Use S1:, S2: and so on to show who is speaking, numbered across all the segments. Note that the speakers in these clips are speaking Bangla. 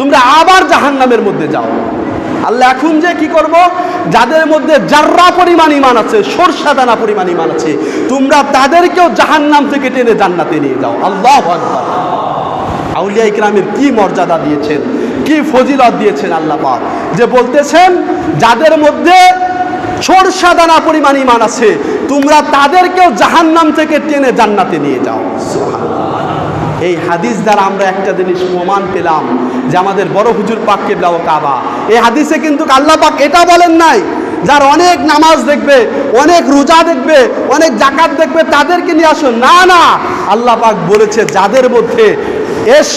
S1: তোমরা আবার জাহান্নামের মধ্যে যাও। আল্লাহ এখন যে কি করব? যাদের মধ্যে জাররা পরিমাণ ইমান আছে, সরষা দানা পরিমাণ ইমান আছে, তোমরা তাদেরকেও জাহান্নাম থেকে টেনে জান্নাতে নিয়ে যাও। আল্লাহ আউলিয়া ইকরামের কি মর্যাদা দিয়েছেন, কি ফজিলত দিয়েছেন আল্লাহ পাক, যে বলতেছেন, যাদের মধ্যে সরষা দানা পরিমাণ ইমান আছে, তোমরা তাদেরকেও জাহান্নাম থেকে টেনে জান্নাতে নিয়ে যাও। সুবহানাল্লাহ। এই হাদিস দ্বারা আমরা একটা জিনিস প্রমাণ পেলাম যে আমাদের বড় হুজুর পাক কেবলা ও কাবা। এই হাদিসে কিন্তু আল্লাহ পাক এটা বলেন নাই, যার অনেক নামাজ দেখবে, অনেক রোজা দেখবে, অনেক জাকাত দেখবে, তাদেরকে নিয়ে আসো না না, আল্লাহ পাক বলেছে যাদের মধ্যে এস,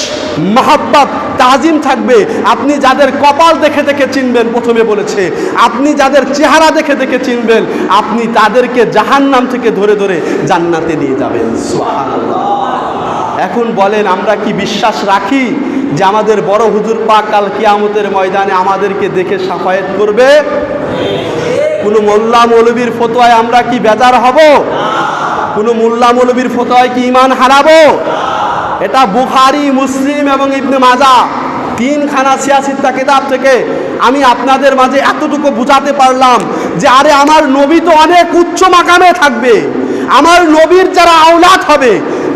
S1: মাহাব্বাত, তাজিম থাকবে, আপনি যাদের কপাল দেখে দেখে চিনবেন, প্রথমে বলেছে, আপনি যাদের চেহারা দেখে দেখে চিনবেন, আপনি তাদেরকে জাহান্নাম থেকে ধরে ধরে জান্নাতে নিয়ে যাবেন। সুবহানাল্লাহ। এখন বলেন, আমরা কি বিশ্বাস রাখি যে আমাদের বড় হুজুর পাক কাল কিয়ামতের ময়দানে আমাদেরকে দেখে সাফায়েত করবে? কোনো মোল্লা মৌলবীর ফতোয়ায় আমরা কি বেজার হব? কোনো মোল্লা মৌলবীর ফতোয়ায় কি ইমান হারাবো? এটা বুখারি, মুসলিম এবং ইবনে মাজা তিনখানা সিয়াসিত্তা কিতাব থেকে আমি আপনাদের মাঝে এতটুকু বুঝাতে পারলাম যে আরে আমার নবী তো অনেক উচ্চ মাকামে থাকবে। আমার নবীর যারা আওলাদ হবে,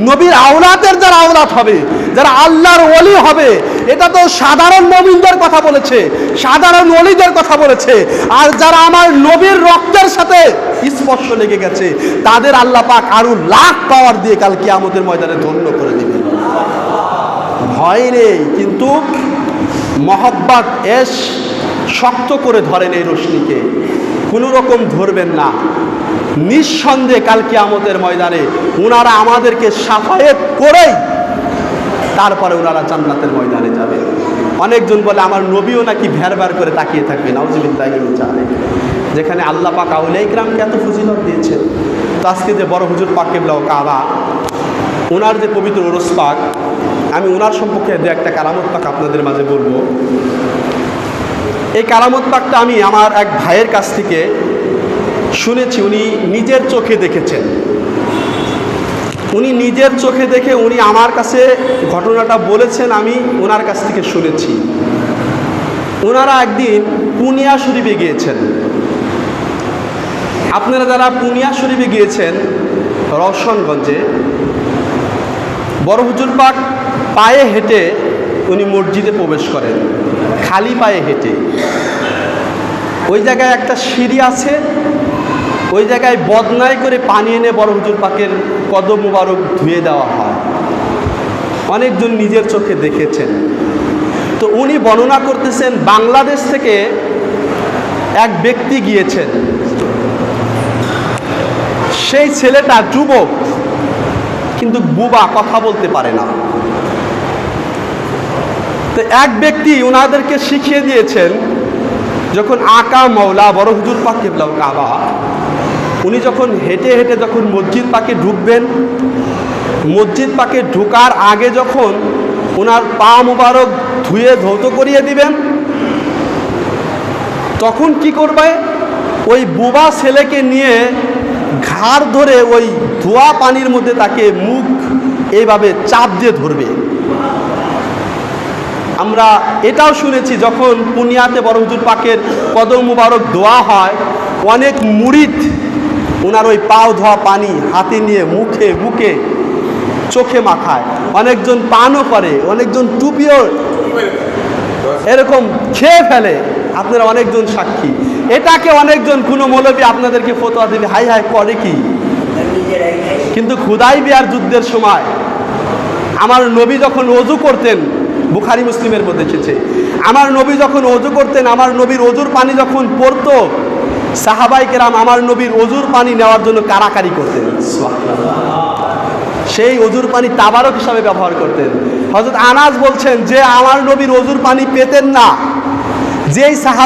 S1: নবীর আওলাদের যারা আওলাদ হবে, যারা আল্লাহর ওলি হবে, এটা তো সাধারণ নবীনদের কথা বলেছে, সাধারণ ওলিদের কথা বলেছে। আর যারা আমার নবীর রক্তের সাথে স্পর্শ লেগে গেছে, তাদের আল্লাহ পাক আরও লাখ পাওয়ার দিয়ে কাল কিয়ামতের ময়দানে ধন্য করে দিবেন। ভয় নেই, কিন্তু মহব্বত এস শক্ত করে ধরেন এই রশ্মিকে। কোনো রকম ধরবেন না। নিঃসন্দেহে কাল কিয়ামতের ময়দানে ওনারা আমাদেরকে সাফায়েত করেই তারপরে ওনারা জান্নাতের ময়দানে যাবে। অনেকজন বলে, আমার নবীও নাকি ভ্যারবার করে তাকিয়ে থাকবে। নাউজিবিল্লাহ যেখানে আল্লাহ পাক আউলিয়া ইকরামকে এত ফজিলত দিয়েছেন। তো আজকে যে বড় হুজুর পাক কেবলাও কাবা ওনার যে পবিত্র ওরস পাক, আমি ওনার সম্পর্কে দু একটা কারামত পাক আপনাদের মাঝে বলব। এই কারামত পাকটা আমি আমার এক ভাইয়ের কাছ থেকে শুনেছি, উনি নিজের চোখে দেখেছেন। উনি নিজের চোখে দেখে উনি আমার কাছে ঘটনাটা বলেছেন, আমি ওনার কাছ থেকে শুনেছি। ওনারা একদিন পুনিয়া শরীফে গিয়েছেন। আপনারা যারা পুনিয়া শরীফে গিয়েছেন রওশনগঞ্জে, বড় হুজুর পাক পায়ে হেঁটে উনি মসজিদে প্রবেশ করেন। খালি পায়ে হেঁটে। ওই জায়গায় একটা সিঁড়ি আছে। ওই জায়গায় বদনায় করে পানি এনে বড় হুজুর পাকের কদম মুবারক ধুয়ে দেওয়া হয়। অনেকজন নিজের চোখে দেখেছেন। তো উনি বর্ণনা করতেছেন, বাংলাদেশ থেকে এক ব্যক্তি গিয়েছেন। সেই ছেলেটা যুবক, কিন্তু বুবা কথা বলতে পারে না। তো এক ব্যক্তি ওনাদেরকে শিখিয়ে দিয়েছেন, যখন আকা মৌলা বড় হুজুর পাক কাবা, উনি যখন হেঁটে হেঁটে যখন মসজিদ পাকে ঢুকবেন, মসজিদ পাকে ঢুকার আগে যখন ওনার পা মুবারক ধুয়ে ধৌত করিয়ে দিবেন, তখন কি করবে? ওই বুবা ছেলেকে নিয়ে ঘাড় ধরে ওই ধোয়া পানির মধ্যে তাকে মুখ এইভাবে চাপ দিয়ে ধরবে। আমরা এটাও শুনেছি যখন পুনিয়াতে বড় হুজুর পাকের কদম মুবারক দোয়া হয়, অনেক মুড়িদ ওনার ওই পাও ধোয়া পানি হাতে নিয়ে মুখে বুকে চোখে মাখায়। অনেকজন পানও করে, অনেকজন টুপিও এরকম খেয়ে ফেলে। আপনারা অনেকজন সাক্ষী। এটাকে অনেকজন কোনো মৌলবী আপনাদেরকে ফতোয়া দেবে, হাই হাই, করে কি? কিন্তু খুদাই বিয়ার যুদ্ধের সময় আমার নবী যখন অজু করতেন বুখারি মুসলিমের মধ্যে এসেছে। আমার নবী যখন অজু করতেন, আমার নবীর অজুর পানি যখন পড়তো, সাহাবাই কেরাম আমার নবীর অজুর পানি নেওয়ার জন্য কারাকারি করতেন। সেই অজুর পানি তাবারক হিসাবে ব্যবহার করতেন। হজরত আনাজ বলছেন যে, আমার নবীর অজুর পানি পেতেন না। যেই সাহা